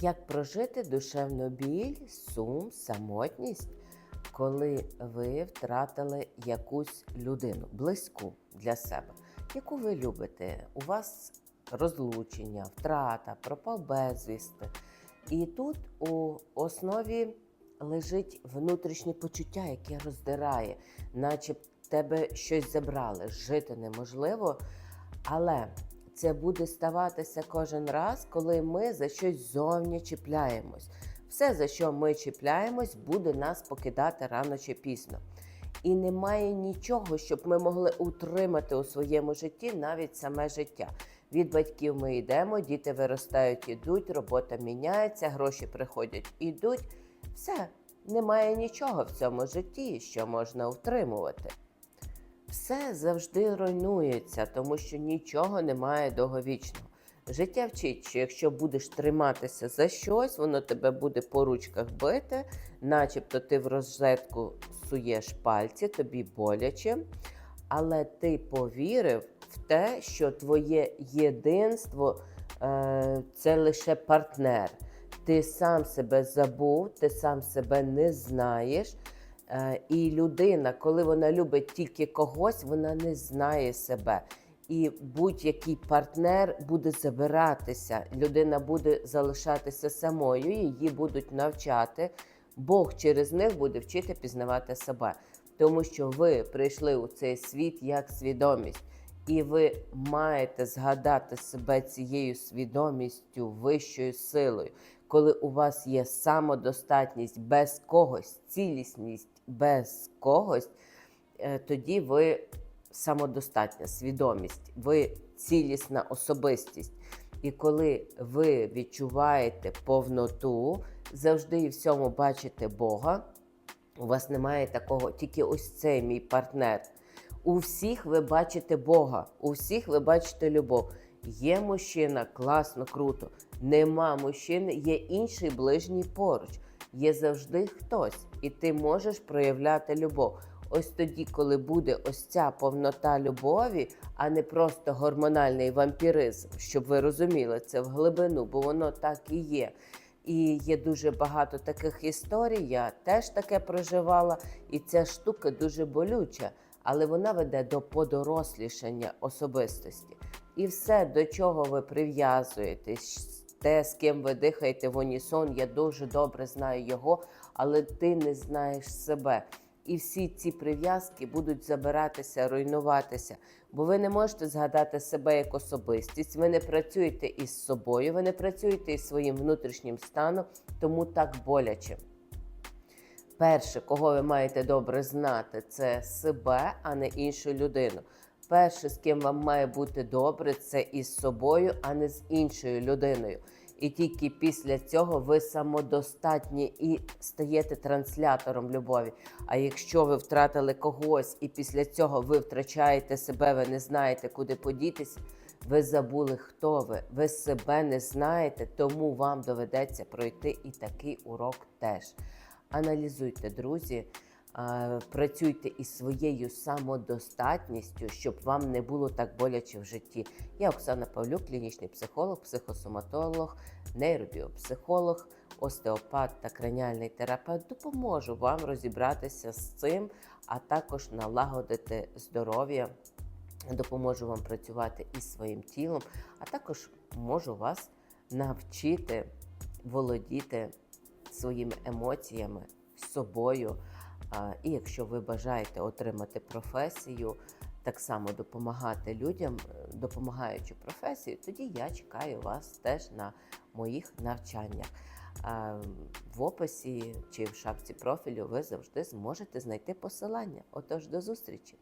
Як прожити душевну біль, сум, самотність, коли ви втратили якусь людину, близьку для себе, яку ви любите? У вас розлучення, втрата, пропав безвісти. І тут у основі лежить внутрішнє почуття, яке роздирає, наче тебе щось забрали, жити неможливо. Але це буде ставатися кожен раз, коли ми за щось зовні чіпляємось. Все, за що ми чіпляємось, буде нас покидати рано чи пізно. І немає нічого, щоб ми могли утримати у своєму житті навіть саме життя. Від батьків ми йдемо, діти виростають, ідуть, робота міняється, гроші приходять, ідуть. Все, немає нічого в цьому житті, що можна утримувати. Все завжди руйнується, тому що нічого немає довговічного. Життя вчить, що якщо будеш триматися за щось, воно тебе буде по ручках бити, начебто ти в розетку суєш пальці, тобі боляче, але ти повірив в те, що твоє єдинство е, це лише партнер. Ти сам себе забув, ти сам себе не знаєш. Е, І людина, коли вона любить тільки когось, вона не знає себе. І будь-який партнер буде забиратися, людина буде залишатися самою, її будуть навчати. Бог через них буде вчити пізнавати себе, тому що ви прийшли у цей світ як свідомість, і ви маєте згадати себе цією свідомістю, вищою силою, коли у вас є самодостатність без когось, цілісність без когось, е, тоді ви самодостатня свідомість, ви цілісна особистість. І коли ви відчуваєте повноту, завжди і всьому бачите Бога, у вас немає такого, тільки ось цей мій партнер. У всіх ви бачите Бога, у всіх ви бачите любов. Є мужчина, класно, круто. Нема мужчини, є інший ближній поруч. Є завжди хтось, і ти можеш проявляти любов. Ось тоді, коли буде ось ця повнота любові, а не просто гормональний вампіризм, щоб ви розуміли це в глибину, бо воно так і є. І є дуже багато таких історій. Я теж таке проживала, і ця штука дуже болюча, але вона веде до подорослішання особистості. І все, до чого ви прив'язуєтесь, те, з ким ви дихаєте в унісон, я дуже добре знаю його, але ти не знаєш себе. І всі ці прив'язки будуть забиратися, руйнуватися, бо ви не можете згадати себе як особистість, ви не працюєте із собою, ви не працюєте із своїм внутрішнім станом, тому так боляче. Перше, кого ви маєте добре знати, це себе, а не іншу людину. Перше, з ким вам має бути добре, це із собою, а не з іншою людиною. І тільки після цього ви самодостатні і стаєте транслятором любові. А якщо ви втратили когось, і після цього ви втрачаєте себе, ви не знаєте, куди подітися, ви забули, хто ви, ви себе не знаєте, тому вам доведеться пройти і такий урок теж. Аналізуйте, друзі. Працюйте із своєю самодостатністю, щоб вам не було так боляче в житті. Я Оксана Павлюк, клінічний психолог, психосоматолог, нейробіопсихолог, остеопат та краніальний терапевт. Допоможу вам розібратися з цим, а також налагодити здоров'я. Допоможу вам працювати із своїм тілом, а також можу вас навчити володіти своїми емоціями, собою. І якщо ви бажаєте отримати професію, так само допомагати людям, е, допомагаючи професію, тоді я чекаю вас теж на моїх навчаннях. В описі чи в шапці профілю ви завжди зможете знайти посилання. Отож, до зустрічі!